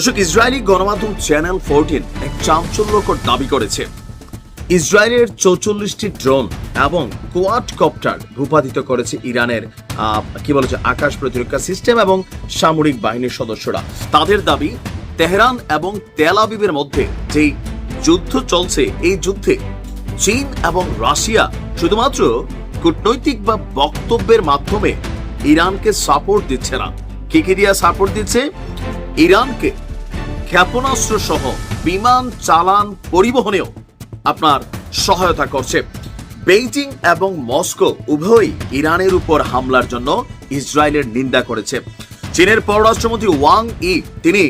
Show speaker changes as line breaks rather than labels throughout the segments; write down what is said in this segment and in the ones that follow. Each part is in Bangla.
দর্শক, ইসরায়েলি গণমাধ্যম চ্যানেল ফোরটিন এক চাঞ্চল্যকর দাবি করেছে। ইসরায়েলের চৌচল্লিশটি ড্রোন এবং কোয়াড কপ্টার ভূপাতিত করেছে ইরানের কি বলেছে আকাশ প্রতিরক্ষা সিস্টেম এবং সামরিক বাহিনীর সদস্যরা। তাদের দাবি, তেহরান এবং তেলাবিবের মধ্যে যেই যুদ্ধ চলছে, এই যুদ্ধে চীন এবং রাশিয়া শুধুমাত্র কূটনৈতিক বা বক্তব্যের মাধ্যমে ইরানকে সাপোর্ট দিচ্ছে না। কি কি দিয়া সাপোর্ট দিচ্ছে? ইরানকে ক্ষেপণাস্ত্র সহ বিমান চালান পরিবহনেও আপনার সহায়তা করছে। বেইজিং এবং মস্কো উভয়ই ইরানের উপর হামলার জন্য ইসরায়েলের নিন্দা করেছে। চীনের পররাষ্ট্রমন্ত্রী ওয়াং ই তিনি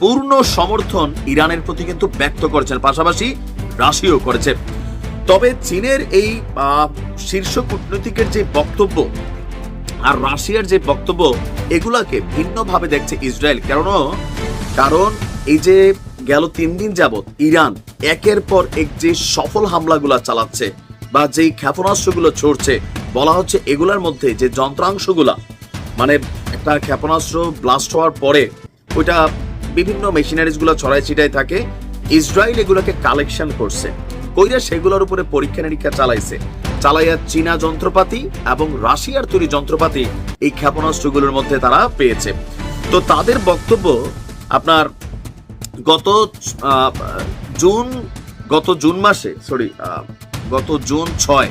পূর্ণ সমর্থন ইরানের প্রতি কিন্তু ব্যক্ত করেছেন, পাশাপাশি রাশিও করেছে। তবে চীনের এই শীর্ষ কূটনীতিকের যে বক্তব্য আর রাশিয়ার যে বক্তব্য, এগুলাকে ভিন্নভাবে দেখছে ইসরায়েল। কারণ কারণ এই যে গেল তিন দিন যাবৎ ইরান একের পর এক যে সফল হামলাগুলা চালাচ্ছে বা যেই ক্ষেপণাস্ত্রগুলো ছড়ছে, বলা হচ্ছে এগুলার মধ্যে যে যন্ত্রাংশগুলা মানে একটা ক্ষেপণাস্ত্র ব্লাস্ট হওয়ার পরে ওইটা বিভিন্ন মেশিনারিজগুলো ছড়াই ছিটাই থাকে, ইসরায়েল এগুলোকে কালেকশন করছে। কইরা সেগুলোর উপরে পরীক্ষা নিরীক্ষা চালাইছে। চালাইয়া চীনা যন্ত্রপাতি এবং রাশিয়ার তৈরি যন্ত্রপাতি এই ক্ষেপণাস্ত্রগুলোর মধ্যে তারা পেয়েছে। তো তাদের বক্তব্য আপনার গত জুন গত জুন মাসে সরি গত জুন ছয়,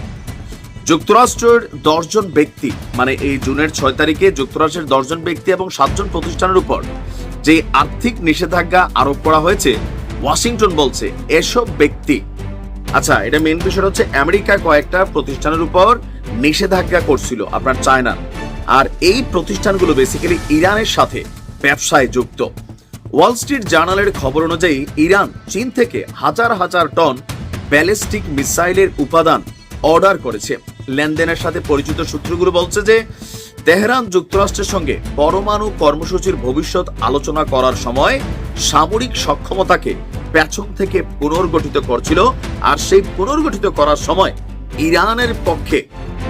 যুক্তরাষ্ট্রের দশজন ব্যক্তি মানে এই জুনের ছয় তারিখে যুক্তরাষ্ট্রের দশজন ব্যক্তি এবং সাতজন প্রতিষ্ঠানের উপর যে আর্থিক নিষেধাজ্ঞা আরোপ করা হয়েছে, ওয়াশিংটন বলছে, এসব ব্যক্তি আচ্ছা এটা মেন বিষয় হচ্ছে আমেরিকা কয়েকটা প্রতিষ্ঠানের উপর নিষেধাজ্ঞা করছিল আপনার চায়না। আর এই প্রতিষ্ঠানগুলো বেসিক্যালি ইরানের সাথে ব্যবসায় যুক্ত। ওয়াল স্ট্রিট জার্নালের খবর অনুযায়ী ইরান, চীন থেকে হাজার হাজার টন ব্যালিস্টিক মিসাইলের উপাদান অর্ডার করেছে। লেনদেনের সাথে পরিচিত সূত্রগুলো বলছে যে, তেহরান যুক্তরাষ্ট্রের সঙ্গে পরমাণু কর্মসূচির ভবিষ্যৎ আলোচনা করার সময় সামরিক সক্ষমতাকে পেছন থেকে পুনর্গঠিত করছিল আর সেই পুনর্গঠিত করার সময় ইরানের পক্ষে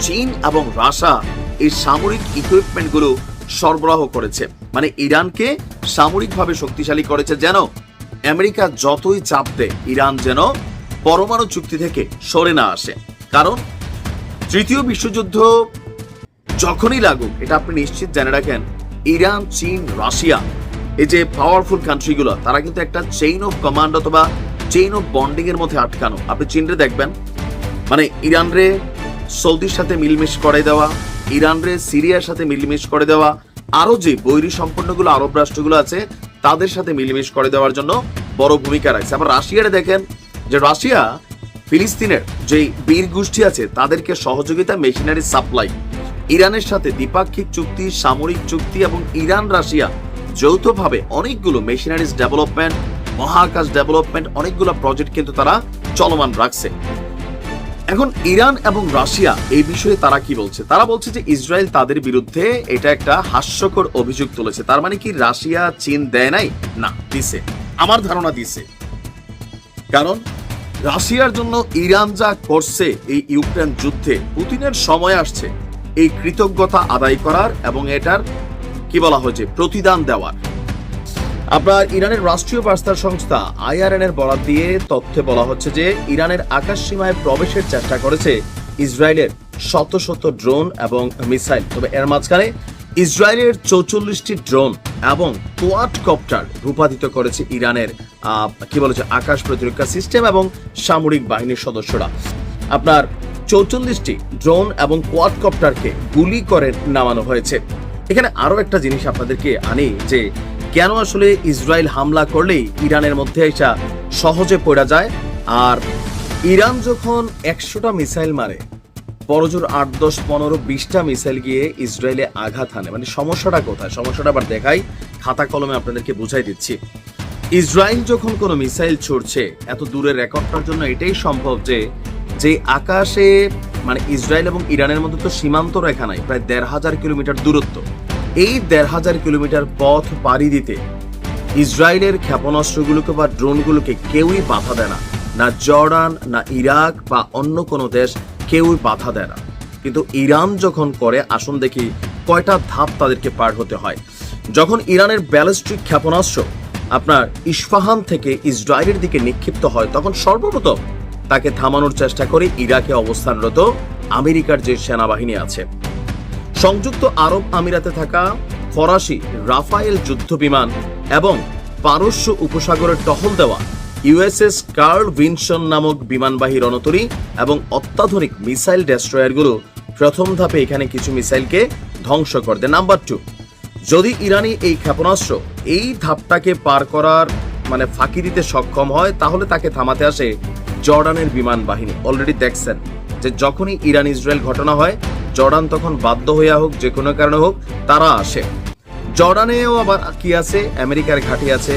চীন এবং রাশা এই সামরিক ইকুইপমেন্টগুলো সরবরাহ করেছে। মানে ইরানকে সামরিকভাবে শক্তিশালী করেছে যেন আমেরিকা যতই চাপ দেয় ইরান যেন পরমাণু চুক্তি থেকে সরে না আসে। কারণ তৃতীয় বিশ্বযুদ্ধ যখনই লাগুক, এটা আপনি নিশ্চিত জেনে রাখেন, ইরান, চীন, রাশিয়া, এই যে পাওয়ারফুল কান্ট্রিগুলো তারা কিন্তু একটা চেইন অফ কমান্ড অথবা চেইন অফ বন্ডিং এর মধ্যে আটকানো। আপনি চীনরে দেখবেন মানে ইরানরে সৌদির সাথে মিলমিশ করে দেওয়া ইরান রে সিরিয়ার সাথে মিলমিশ করে দেওয়া আরও যে বৈরী সম্পন্নগুলো আরব রাষ্ট্রগুলো আছে, তাদের সাথে মিলমিশ করে দেওয়ার জন্য বড় ভূমিকা রাখছে। আবার রাশিয়ারে দেখেন যে রাশিয়া, ফিলিস্তিনের যে বীর গোষ্ঠী আছে, তাদেরকে সহযোগিতা, মেশিনারি সাপ্লাই, ইরানের সাথে দ্বিপাক্ষিক চুক্তি, সামরিক চুক্তি এবং ইরান রাশিয়া যৌথভাবে অনেকগুলো মেশিনারিজ ডেভেলপমেন্ট, মহাকাশ ডেভেলপমেন্ট, অনেকগুলো প্রজেক্ট কিন্তু তারা চলমান রাখছে। এখন ইরান এবং রাশিয়া, এই বিষয়ে তারা কি বলছে? তারা বলছে যে ইসরায়েল তাদের বিরুদ্ধে এটা একটা হাস্যকর অভিযোগ তুলেছে। তার মানে কি রাশিয়া চীন দেয় নাই? না, দিছে। আমার ধারণা দিছে। কারণ রাশিয়ার জন্য ইরান যা করছে এই ইউক্রেন যুদ্ধে, পুতিনের সময় আসছে। এই কৃতজ্ঞতা আদায় করার এবং এটার, কি বলা হয়েছে প্রতিদান দেওয়ার। আপনার ইরানের রাষ্ট্রীয় বার্তার সংস্থা আইআরএন এর বরাদ দিয়ে তথ্যে বলা হচ্ছে যে ইরানের আকাশ সীমায় প্রবেশের চেষ্টা করেছে ইসরায়েলের শত শত ড্রোন এবং মিসাইল। তবে এর মাঝখানে ইসরায়েলের চৌচল্লিশটি ড্রোন এবং কোয়াড কপ্টার ভূপাতিত করেছে ইরানের কি বলেছে আকাশ প্রতিরক্ষা সিস্টেম এবং সামরিক বাহিনীর সদস্যরা। আপনার চৌচল্লিশটি ড্রোন এবং কোয়াড কপ্টারকে গুলি করে নামানো হয়েছে। এখানে আরও একটা জিনিস আপনাদেরকে আনি যে কেন আসলে ইসরায়েল হামলা করলেই ইরানের মধ্যে এটা সহজে পড়া যায়? আর ইরান যখন একশোটা মিসাইল মারে পরজোর আট, দশ, পনেরো, বিশটা মিসাইল গিয়ে ইসরায়েলে আঘাত হানে। মানে সমস্যাটা কোথায়? সমস্যাটা আবার দেখাই, খাতা কলমে আপনাদেরকে বুঝাই দিচ্ছি। ইসরায়েল যখন কোনো মিসাইল ছুড়ছে, এত দূরের রেকর্ডটার জন্য এটাই সম্ভব যে যে আকাশে মানে ইসরায়েল এবং ইরানের মধ্যে তো সীমান্ত রেখা নাই, প্রায় দেড় হাজার কিলোমিটার দূরত্ব। এই দেড় হাজার কিলোমিটার পথ পাড়ি দিতে ইসরায়েলের ক্ষেপণাস্ত্রগুলোকে বা ড্রোনগুলোকে কেউই বাধা দেয় না। না জর্ডান, না ইরাক বা অন্য কোনো দেশ কেউই বাধা দেয় না। কিন্তু ইরান যখন করে, আসুন দেখি কয়টা ধাপ তাদেরকে পার হতে হয়। যখন ইরানের ব্যালিস্টিক ক্ষেপণাস্ত্র আপনার ইস্পাহান থেকে ইসরায়েলের দিকে নিক্ষিপ্ত হয়, তখন সর্বপ্রথম তাকে থামানোর চেষ্টা করে ইরাকে অবস্থানরত আমেরিকার যে সেনাবাহিনী আছে। সংযুক্ত আরব আমিরাতে থাকা ফরাসি রাফায়েল যুদ্ধ বিমান এবং পারস্য উপসাগরের টহল দেওয়া ইউএসএস কার্ল ভিনসন নামক বিমানবাহী রণতরী এবং অত্যাধুনিক মিসাইল ডেস্ট্রয়ারগুলো প্রথম ধাপে এখানে কিছু মিসাইলকে ধ্বংস করে দেয়। নাম্বার টু যদি ইরানি এই ক্ষেপণাস্ত্র এই ধাপটাকে পার করার মানে ফাঁকি দিতে সক্ষম হয়, তাহলে তাকে থামাতে আসে জর্ডানের বিমান বাহিনী অলরেডি দেখছেন যে যখনই ইরান ইসরায়েল ঘটনা হয় জর্ডান তখন বাধ্য হইয়া হোক, যে কোনো কারণে হোক, তারা আসে। জর্ডানেও আবার কি আছে? আমেরিকার ঘাঁটি আছে।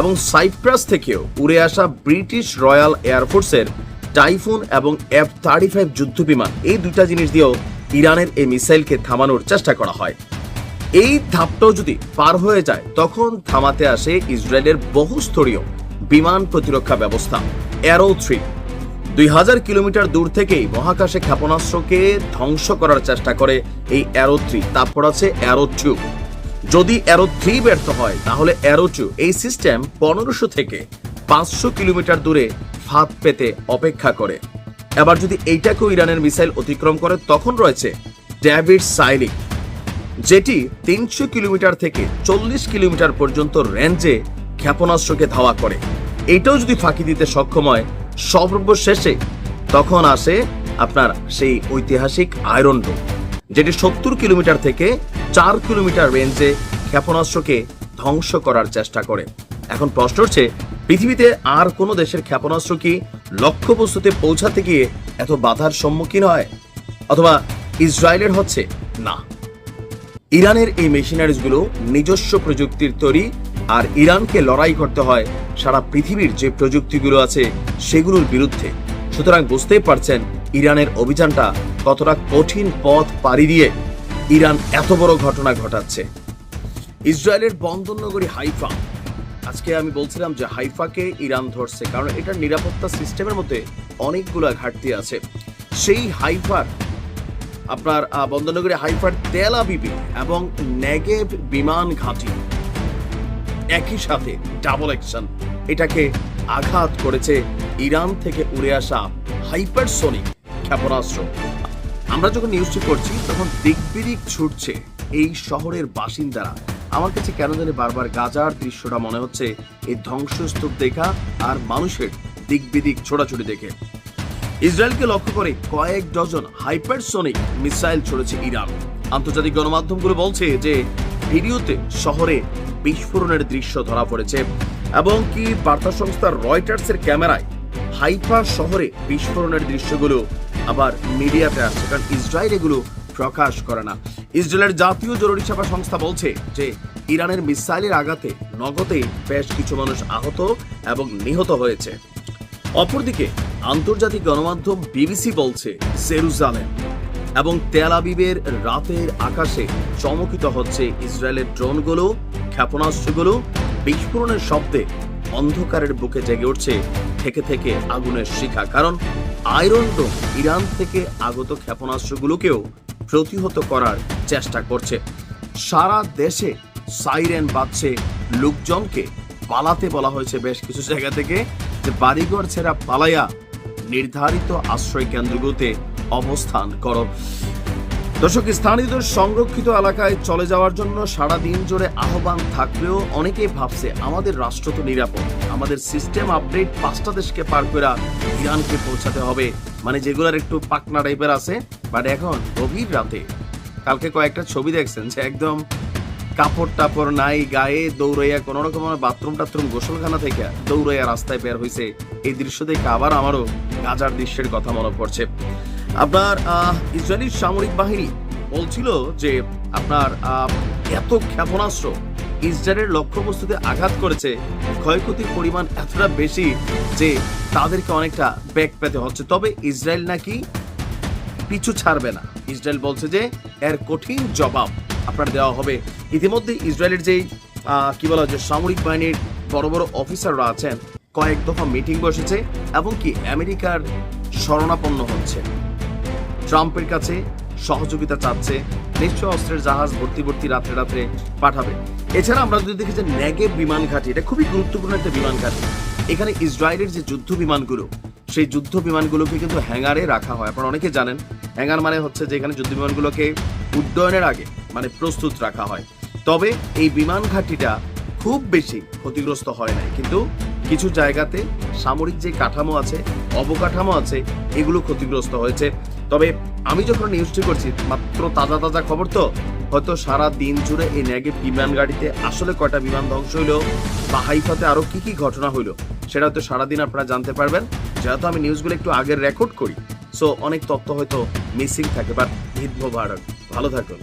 এবং সাইপ্রাস থেকেও উড়ে আসা ব্রিটিশ রয়্যাল এয়ারফোর্সের টাইফুন এবং এফ থার্টি ফাইভ যুদ্ধ বিমান এই দুইটা জিনিস দিয়েও ইরানের এই মিসাইলকে থামানোর চেষ্টা করা হয়। এই ধাপটাও যদি পার হয়ে যায়, তখন থামাতে আসে ইসরায়েলের বহুস্তরীয় বিমান প্রতিরক্ষা ব্যবস্থা অ্যারো থ্রি দুই হাজার কিলোমিটার দূর থেকেই মহাকাশে ক্ষেপণাস্ত্রকে ধ্বংস করার চেষ্টা করে এই অ্যারো থ্রি। তারপর আছে অ্যারো টু। যদি অ্যারো থ্রি ব্যর্থ হয়, তাহলে অ্যারো টু এই সিস্টেম পনেরোশো থেকে পাঁচশো কিলোমিটার দূরে ফাঁদ পেতে অপেক্ষা করে। এবার যদি এইটাকেও ইরানের মিসাইল অতিক্রম করে, তখন রয়েছে ড্যাভিড সাইলিক যেটি তিনশো কিলোমিটার থেকে চল্লিশ কিলোমিটার পর্যন্ত রেঞ্জে ক্ষেপণাস্ত্রকে ধাওয়া করে। এটাও যদি ফাঁকি দিতে সক্ষম হয় সর্বশেষে তখন আসে আপনার সেই ঐতিহাসিক আয়রন ডোম যেটি সত্তর কিলোমিটার থেকে চার কিলোমিটার রেঞ্জে ক্ষেপণাস্ত্রকে ধ্বংস করার চেষ্টা করে। এখন প্রশ্ন হচ্ছে, পৃথিবীতে আর কোনো দেশের ক্ষেপণাস্ত্র কি লক্ষ্যবস্তুতে পৌঁছাতে গিয়ে এত বাধার সম্মুখীন হয়? অথবা ইসরায়েলের হচ্ছে না। ইরানের এই মেশিনারিজগুলো নিজস্ব প্রযুক্তির তৈরি আর ইরানকে লড়াই করতে হয়, সারা পৃথিবীর যে প্রযুক্তিগুলো আছে সেগুলোর বিরুদ্ধে। সুতরাং বুঝতেই পারছেন ইরানের অভিযানটা কতটা কঠিন পথ পাড়ি দিয়ে ইরান এত বড় ঘটনা ঘটাচ্ছে। ইসরায়েলের বন্দরনগরী হাইফা। আজকে আমি বলছিলাম যে হাইফাকে ইরান ধরছে, কারণ এটার নিরাপত্তা সিস্টেমের মধ্যে অনেকগুলো ঘাটতি আছে। সেই হাইফার, আপনার বন্দরনগরী হাইফার তেল আবিবি এবং নেগেভ বিমান ঘাঁটি। একই সাথে ডাবল অ্যাকশন এটাকে আঘাত করেছে ইরান থেকে উড়ে আসা হাইপারসোনিক ক্ষেপণাস্ত্র। আমরা যখন নিউজটি করছি তখন দিকবিদিক ছুটছে এই শহরের বাসিন্দারা। আমার কাছে কেন জানি বারবার গাজার দৃশ্যটা মনে হচ্ছে এই ধ্বংসস্তূপ দেখা আর মানুষের দিকবিদিক ছোটাছুটি দেখে। ইসরায়েলকে লক্ষ্য করে কয়েক ডজন হাইপারসোনিক মিসাইল ছড়েছে ইরান। আন্তর্জাতিক গণমাধ্যমগুলো বলছে যে, ভিডিওতে শহরে বিস্ফোরণের দৃশ্য ধরা পড়েছে। এবং কি বার্তা সংস্থা রয়টার্সের ক্যামেরায় হাইফা শহরে বিস্ফোরণের দৃশ্যগুলো আবার মিডিয়াতে আসছে, কারণ ইসরায়েল এগুলো প্রকাশ করে না। ইসরায়েলের জাতীয় জরুরি সেবা সংস্থা বলছে যে, ইরানের মিসাইলের আঘাতে নগদে বেশ কিছু মানুষ আহত এবং নিহত হয়েছে। অপরদিকে, আন্তর্জাতিক গণমাধ্যম বিবিসি বলছে, জেরুজালেম এবং তেল আবিবের রাতের আকাশে চমকিত হচ্ছে ইসরায়েলের ড্রোনগুলো, ক্ষেপণাস্ত্রগুলো। বিস্ফোরণের শব্দে অন্ধকারের বুকে জেগে উঠছে থেকে থেকে আগুনের শিখা। কারণ আয়রন ডোম ইরান থেকে আগত ক্ষেপণাস্ত্রগুলোকেও প্রতিহত করার চেষ্টা করছে। সারা দেশে সাইরেন বাজছে। লোকজনকে পালাতে বলা হয়েছে বেশ কিছু জায়গা থেকে যে বাড়িঘর ছেড়া পালাইয়া নির্ধারিত আশ্রয় কেন্দ্রগুলোতে অবস্থান করো। দর্শক, স্থানীয়দের সংরক্ষিত এলাকায় চলে যাওয়ার জন্য সারা দিন জুড়ে আহ্বান থাকলেও অনেকেই ভাবছে, আমাদের রাষ্ট্র তো নিরাপদ। আমাদের সিস্টেম আপডেট পাঁচটা দেশকে পার করে ইরানকে পৌঁছাতে হবে। মানে যেগুলোর একটু পাকনা টাইপের আছে বাট এখন গভীর রাতে। কালকে কয়েকটা ছবি দেখছেন যে একদম কাপড় টাপড় নাই, গায়ে দৌড়াইয়া কোন রকম বাথরুম টাথরুম গোসলখানা থেকে দৌড়াইয়া রাস্তায় বের হয়েছে এই দৃশ্য দেখে আবার আমারও গাজার দৃশ্যের কথা মনে পড়ছে। আপনার ইসরায়েলি সামরিক বাহিনী বলছিল যে আপনার এত ক্ষেপণাস্ত্র ইসরায়েলের লক্ষ্যবস্তুতে আঘাত করেছে, ক্ষয়ক্ষতির পরিমাণ এতটা বেশি যে তাদেরকে অনেকটা ব্যাক পেতে হচ্ছে। তবে ইসরায়েল নাকি পিছু ছাড়বে না। ইসরায়েল বলছে যে এর কঠিন জবাব আপনার দেওয়া হবে। ইতিমধ্যে ইসরায়েলের যেই কি বলা যে সামরিক বাহিনীর বড় বড় অফিসাররা আছেন, কয়েক দফা মিটিং বসেছে এবং কি আমেরিকার শরণাপন্ন হচ্ছে ট্রাম্পের কাছে সহযোগিতা চাচ্ছে, নিশ্চয় অস্ত্রের জাহাজ ভর্তি ভর্তি রাত্রে রাত্রে পাঠাবে। এছাড়া আমরা যদি দেখি যে নেগেব বিমান ঘাঁটি, এটা খুবই গুরুত্বপূর্ণ একটা বিমান ঘাঁটি। এখানে ইসরায়েলের যে যুদ্ধ বিমানগুলো, সেই যুদ্ধ বিমানগুলোকে কিন্তু হ্যাঙ্গারে রাখা হয়। আপনারা অনেকে জানেন, হ্যাঙ্গার মানে হচ্ছে যে এখানে যুদ্ধ বিমানগুলোকে উড্ডয়নের আগে মানে প্রস্তুত রাখা হয়। তবে এই বিমান ঘাঁটিটা খুব বেশি ক্ষতিগ্রস্ত হয় নাই। কিন্তু কিছু জায়গাতে সামরিক যে কাঠামো আছে, অবকাঠামো আছে, এগুলো ক্ষতিগ্রস্ত হয়েছে। তবে আমি যখন নিউজটি করছি, মাত্র তাজা তাজা খবর তো, হয়তো সারা দিন জুড়ে এই নেগেভ বিমান গাড়িতে আসলে কয়টা বিমান ধ্বংস হইল, বা হাইফাতে আরও কি কি ঘটনা হইল, সেটা হয়তো সারাদিন আপনারা জানতে পারবেন। যেহেতু আমি নিউজগুলো একটু আগের রেকর্ড করি সো অনেক তথ্য হয়তো মিসিং থাকে বাট মোবারক ভালো থাকুন